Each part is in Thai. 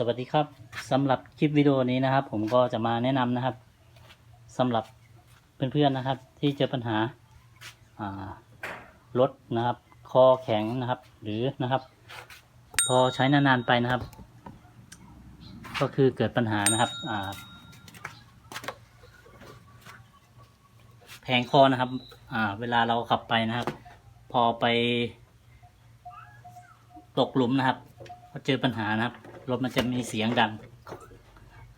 สวัสดีครับสำหรับคลิปวิดีโอนี้นะครับ ผมก็จะมาแนะนำนะครับสำหรับเพื่อนๆนะครับ ที่เจอปัญหารถนะครับ คอแข็งนะครับ หรือนะครับ พอใช้นานๆไปนะครับ ก็คือเกิดปัญหานะครับแผงคอนะครับเวลาเราขับไปนะครับ พอไป ตกหลุมนะครับเจอปัญหานะครับ รถมันจะมีเสียงดัง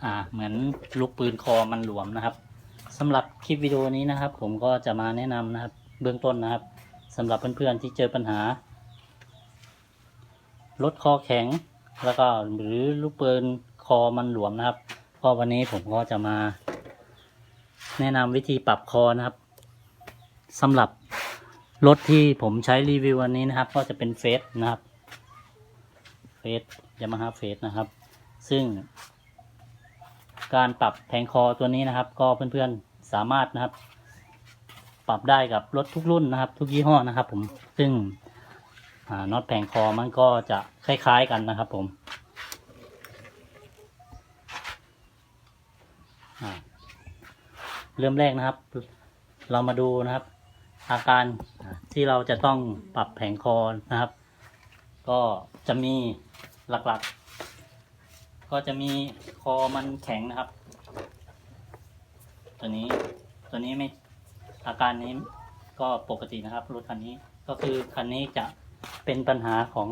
อ่า เหมือนลูกปืนคอมันหลวมนะครับสำหรับคลิปวิดีโอนี้นะครับ ผมก็จะมาแนะนำนะครับ เบื้องต้นนะครับสำหรับเพื่อนๆที่เจอปัญหา รถคอแข็ง แล้วก็หรือลูกปืนคอมันหลวมนะครับก็วันนี้ผมก็จะมา แนะนำวิธีปรับคอนะครับสำหรับรถที่ผมใช้รีวิววันนี้นะครับ ก็จะเป็นเฟสนะครับเฟส ยามาฮ่าเฟสนะครับ ซึ่ง การปรับแผงคอตัวนี้นะครับ ก็เพื่อนๆสามารถนะครับ ปรับได้กับรถทุกรุ่นนะครับ ทุกยี่ห้อนะครับ ผมซึ่งน็อตแผงคอมันก็จะคล้ายๆกันนะครับ ผมเริ่มแรกนะครับ เรามาดูนะครับ อาการที่เราจะต้องปรับแผงคอนะครับ ก็จะมี หลักๆ ก็จะมีคอมันแข็งนะครับ ตัวนี้ตัวนี้ไม่อาการนี้ก็ปกตินะครับรถคันนี้ก็คือคันนี้จะเป็นปัญหาของ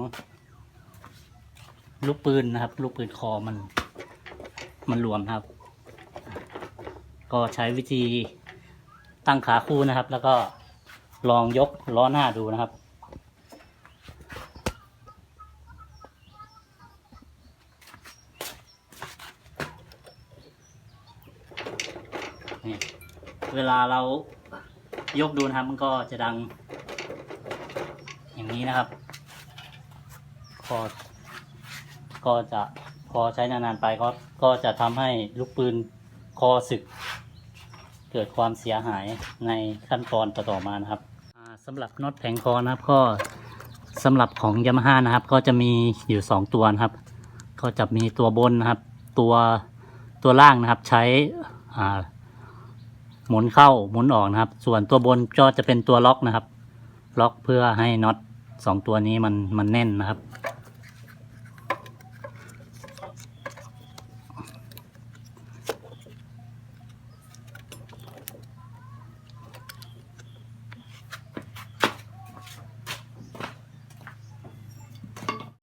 ลูกปืนนะครับ ลูกปืนคอมันมันรวมครับ ก็ใช้วิธีตั้งขาคู่นะครับ แล้วก็ลองยกล้อหน้าดูนะครับ นี่เวลาเรายกดูนะครับมันก็จะดัง อย่างนี้นะครับก็ก็จะพอใช้นานๆไปก็ก็จะทำให้ลูกปืนคอสึก เกิดความเสียหายในขั้นตอนต่อๆมานะครับสำหรับน็อตแผงคอนะครับก็สำหรับของยามาฮ่านะครับ ก็จะมีอยู่สองตัวนะครับ ก็จะมีตัวบนนะครับ ตัวตัวล่างนะครับใช้อ่า หมุนเข้าหมุนออกนะครับ ส่วนตัวบนก็จะเป็นตัวล็อกนะครับ ล็อกเพื่อให้น็อตสองตัวนี้มันมันแน่นนะครับ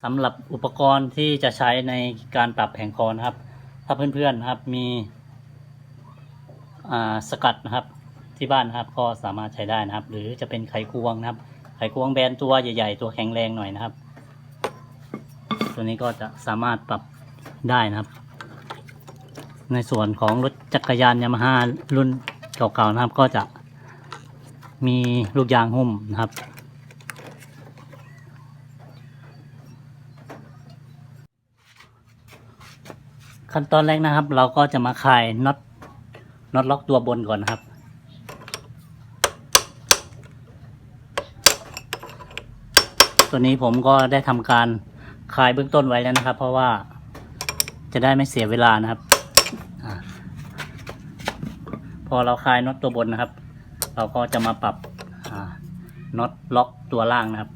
สำหรับอุปกรณ์ที่จะใช้ในการปรับแผงคอนะครับ ถ้าเพื่อนๆนะครับมี สกัดนะครับที่บ้านนะครับก็สามารถใช้ได้นะครับ หรือจะเป็นไขควงนะครับ ไขควงแบนตัวใหญ่ ๆ ตัวแข็งแรงหน่อยนะครับ ตัวนี้ก็จะสามารถปรับได้นะครับ ในส่วนของรถจักรยานยามาฮ่ารุ่นเก่าๆนะครับ ก็จะมีลูกยางหุ้มนะครับขั้นตอนแรกนะครับ เราก็จะมาคลายน็อต น็อตล็อกตัวบนก่อนนะครับ ตัวนี้ผมก็ได้ทำการคลายเบื้องต้นไว้แล้วนะครับ เพราะว่าจะได้ไม่เสียเวลานะครับอพอเราคลายน็อตตัวบนนะครับ เราก็จะมาปรับน็อตล็อกตัวล่างนะครับ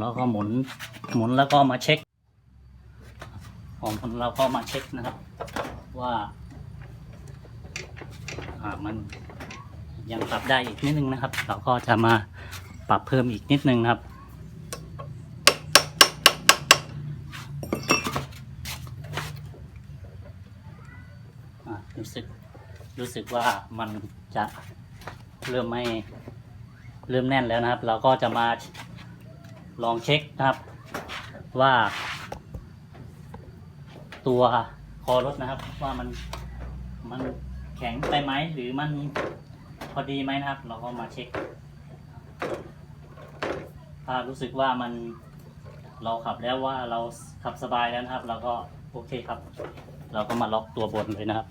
แล้วก็หมุนหมุนแล้วก็มาเช็คของผลเราก็มาเช็คนะครับว่าอ่ามันยังปรับได้อีกนิดนึงนะครับ เราก็จะมาปรับเพิ่มอีกนิดนึงนะครับรู้สึกรู้สึกว่ามันจะเริ่มไม่เริ่มแน่นแล้วนะครับ เราก็จะมา ลองเช็คนะครับ ว่า ตัวคอรถนะครับ ว่ามันมันแข็งไปไหมหรือมันพอดีไหมนะครับ เราก็มาเช็ค ถ้ารู้สึกว่ามันเราขับแล้วว่าเราขับสบายแล้วนะครับ เราก็โอเคครับ เราก็มาล็อกตัวบนเลยนะครับ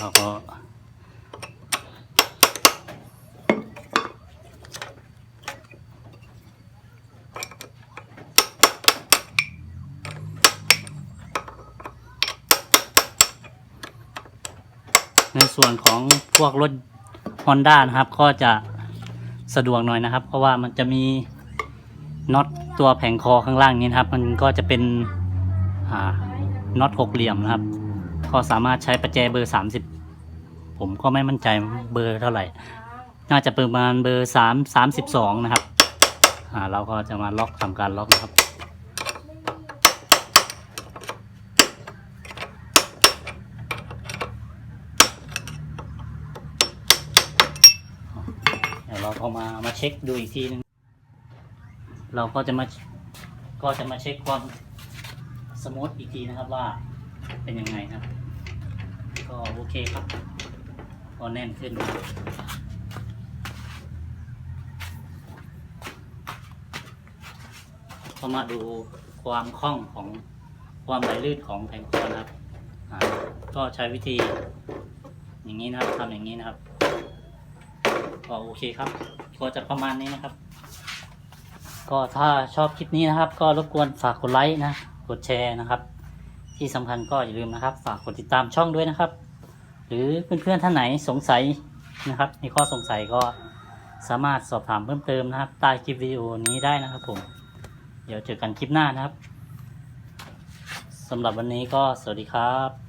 เราก็ในส่วนของพวกรถ Honda นะครับ ก็จะสะดวกหน่อยนะครับ เพราะว่ามันจะมีน็อตตัวแผงคอข้างล่างนี้นะครับ มันก็จะเป็นน็อตหกเหลี่ยมนะครับ ก็สามารถใช้ประแจเบอร์ 30 ผมก็ไม่มั่นใจเบอร์เท่าไหร่ น่าจะประมาณเบอร์3 32 นะครับอ่าเราก็จะมาล็อกทำการล็อกนะครับเดี๋ยวเราก็มามาเช็คดูอีกทีนึงเราก็จะมาก็จะมาเช็คความสมูทอีกทีนะครับว่า เป็นยังไงครับ ก็โอเคครับก็แน่นขึ้นก็มาดูความคล่องของความไหลลื่นของแผงคอนะครับ ก็ใช้วิธี อย่างนี้นะครับทำอย่างนี้นะครับ ก็โอเคครับ ก็จะประมาณนี้นะครับ ก็ถ้าชอบคลิปนี้นะครับ ก็รบกวนฝากกดไลค์นะ กดแชร์นะครับ ที่สำคัญก็อย่าลืมนะครับ ฝากกดติดตามช่องด้วยนะครับ หรือเพื่อนๆท่านไหนสงสัยนะครับ มีข้อสงสัยก็สามารถสอบถามเพิ่มเติมนะครับ ใต้คลิปวิดีโอนี้ได้นะครับผม เดี๋ยวเจอกันคลิปหน้านะครับสำหรับวันนี้ก็สวัสดีครับ